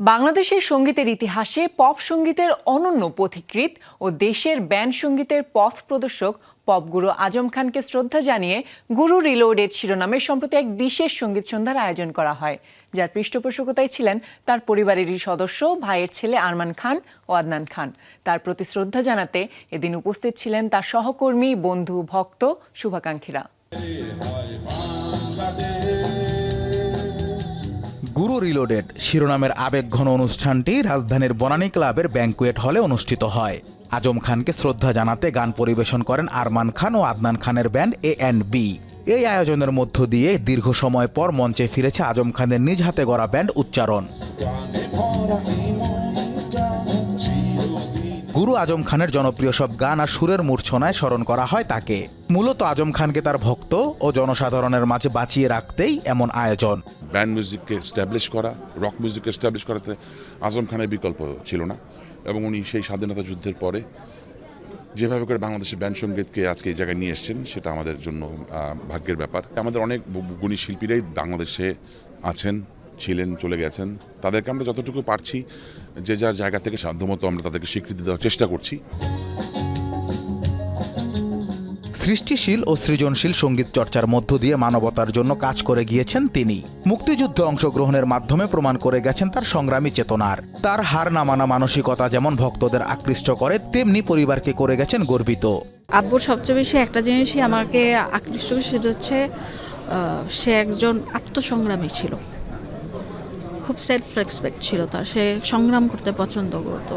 বাংলাদেশের সঙ্গীতের ইতিহাসে পপ সঙ্গীতের অনন্য পথিকৃৎ ও দেশের ব্যান্ড সঙ্গীতের পথ প্রদর্শক পপ গুরু আজম খানকে শ্রদ্ধা জানিয়ে গুরু রিলোডেড শিরোনামে সম্প্রতি এক বিশেষ সংগীত সন্ধ্যার আয়োজন করা হয়। যার পৃষ্ঠপোষকতায় ছিলেন তার পরিবারেরই সদস্য, ভাইয়ের ছেলে আরমান খান ও আদনান খান। তার প্রতি শ্রদ্ধা জানাতে এদিন উপস্থিত ছিলেন তার সহকর্মী, বন্ধু, ভক্ত, শুভাকাঙ্ক্ষীরা। গুরু রিলোডেড শিরোনামের আবেগঘন অনুষ্ঠানটি রাজধানীর বনানী ক্লাবের ব্যাংকুয়েট হলে অনুষ্ঠিত হয়। আজম খানকে শ্রদ্ধা জানাতে গান পরিবেশন করেন আরমান খান ও আদনান খানের ব্যান্ড এ অ্যান্ড বি এই আয়োজনের মধ্য দিয়ে দীর্ঘ সময় পর মঞ্চে ফিরেছে আজম খানের নিজ হাতে গড়া ব্যান্ড উচ্চারণ। গুরু আজম খানের জনপ্রিয় সব গান আর সুরের মূর্ছনায় স্মরণ করা হয় তাকে। মূলত আজম খানকে তার ভক্ত ও জনসাধারণের মাঝে বাঁচিয়ে রাখতেই এমন আয়োজন। ব্যান্ড মিউজিককে স্ট্যাবলিশ করা, রক মিউজিককে স্ট্যাবলিশ করাতে আজম খানের বিকল্প ছিল না এবং উনি সেই স্বাধীনতা যুদ্ধের পরে যেভাবে করে বাংলাদেশের ব্যান্ড সঙ্গীতকে আজকে এই জায়গায় নিয়ে এসছেন, সেটা আমাদের জন্য ভাগ্যের ব্যাপার। আমাদের অনেক গুণী শিল্পীরাই বাংলাদেশে আছেন। ছিলেন চলে গেছেন। তাদেরকে আমরা যতটুকু পারছি যে যার জায়গা থেকে সাধ্যমতো আমরা তাদেরকে স্বীকৃতি দেওয়ার চেষ্টা করছি। সৃষ্টিশীল ও সৃজনশীল সংগীত চর্চার মধ্য দিয়ে মানবতার জন্য কাজ করে গিয়েছেন তিনি। মুক্তিযুদ্ধে অংশগ্রহণের মাধ্যমে প্রমাণ করে গেছেন তার সংগ্রামী চেতনার। তার হার নামানা মানসিকতা যেমন ভক্তদের আকৃষ্ট করে তেমনি পরিবারকে করে গেছেন গর্বিত। আব্বুর সবচেয়ে বেশি একটা জিনিসই আমাকে আকৃষ্ট সেটা হচ্ছে সে একজন আত্মসংগ্রামী ছিল। খুব সেলফ রেসপেক্ট ছিল তার। সে সংগ্রাম করতে পছন্দ করতো।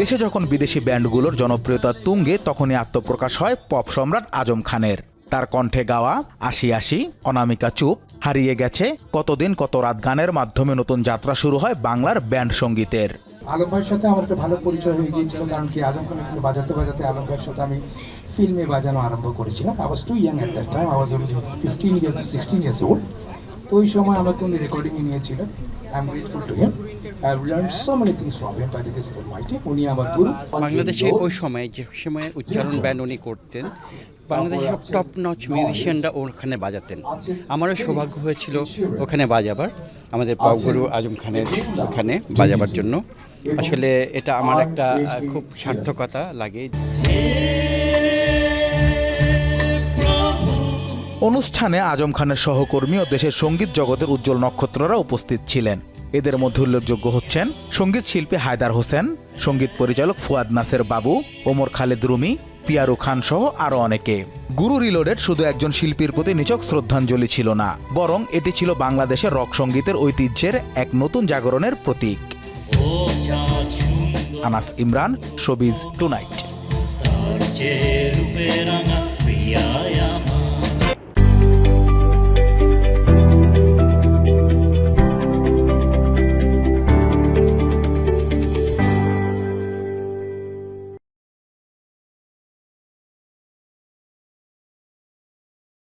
দেশে যখন বিদেশি ব্যান্ডগুলোর জনপ্রিয়তা তুঙ্গে তখনই আত্মপ্রকাশ হয় পপ সম্রাট আজম খানের। তার কণ্ঠে গাওয়া আশি আশি অনামিকা চুপ হারিয়ে গেছে কতদিন কত রাত গানের মাধ্যমে নতুন যাত্রা শুরু হয় বাংলার ব্যান্ড সঙ্গীতের। আলম ভাইয়ের সাথে আমার একটা ভালো পরিচয় হয়ে গিয়েছিল কারণ কি আজম খান বাজাতে বাজাতে আলম ভাইয়ের সাথে আমি ফিল্মে বাজানো আরম্ভ করেছিলাম। I was too young at that time I was only fifteen years sixteen years old তো ওই সময় আমাকে উনি রেকর্ডিংয়ে নিয়েছিলেন I am grateful to him I learn so many things from him by the grace of mighty উনি আমার গুরু। বাংলাদেশে ওই সময় যে সময় উচ্চারণ ব্যান্ড উনি করতেন বাংলাদেশের সব টপ নচ মিউজিশিয়ানরা ওখানে বাজাতেন। আমারও সৌভাগ্য হয়েছিল ওখানে বাজাবার আমাদের পাওগুরু আজম খানের ওখানে বাজাবার জন্য। আসলে এটা আমার একটা খুব সার্থকতা লাগে। অনুষ্ঠানে আজম খানের সহকর্মী ও দেশের সংগীত জগতের উজ্জ্বল নক্ষত্ররা উপস্থিত ছিলেন। এদের মধ্যে উল্লেখযোগ্য হচ্ছেন সংগীত শিল্পী হায়দার হোসেন, সংগীত পরিচালক ফুয়াদ নাসের বাবু, ওমর খালেদ রুমি, পিয়ারু খান সহ আরও অনেকে। গুরু রিলোডেড শুধু একজন শিল্পীর প্রতি নিচক শ্রদ্ধাঞ্জলি ছিল না, বরং এটি ছিল বাংলাদেশের রক সঙ্গীতের ঐতিহ্যের এক নতুন জাগরণের প্রতীক। Anas Imran, showbiz tonight.